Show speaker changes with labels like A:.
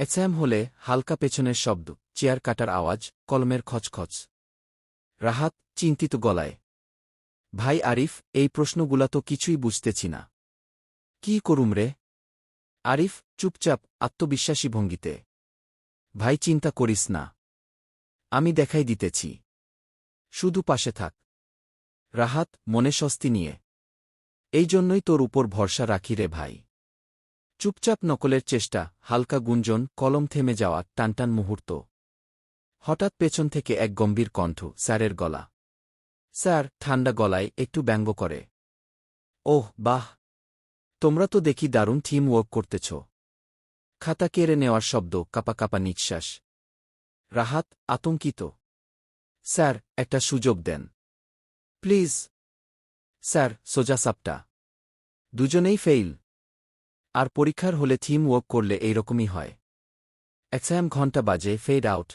A: Exam হলে হালকা পেছনের শব্দ, চেয়ার কাটার আওয়াজ, কলমের খচখচ। রাহাত, চিন্তিত গলায়। ভাই আরিফ, এই প্রশ্নগুলা তো কিছুই বুঝতেছি না। কি করুম রে? আরিফ, চুপচাপ, আত্মবিশ্বাসী ভঙ্গিতে। ভাই চিন্তা করিস না। আমি দেখাই দিতেছি। শুধু পাশে থাক। রাহাত, মনে স্বস্তি নিয়ে। এই জন্যই তোর উপর ভরসা রাখি রে ভাই। চুপচাপ নকলের চেষ্টা, হালকা গুঞ্জন, কলম থেমে যাওয়া, টানটান মুহূর্ত। হঠাৎ পেছন থেকে এক গম্ভীর কণ্ঠ, স্যারের গলা। স্যার, ঠান্ডা গলায় একটু ব্যঙ্গ করে। ওহ, বাহ! তোমরা তো দেখি দারুণ থিম ওয়ার্ক করতেছ। খাতা কেড়ে নেওয়ার শব্দ, কাপা কাপা নিঃশ্বাস। রাহাত, আতঙ্কিত। স্যার, একটা সুযোগ দেন। প্লিজ। স্যার, সোজা সাপটা। দুজনেই ফেইল। আর পরীক্ষার হলে থিম ওয়ার্ক করলে এইরকমই হয়। এক্সাম ঘণ্টা বাজে ফেড আউট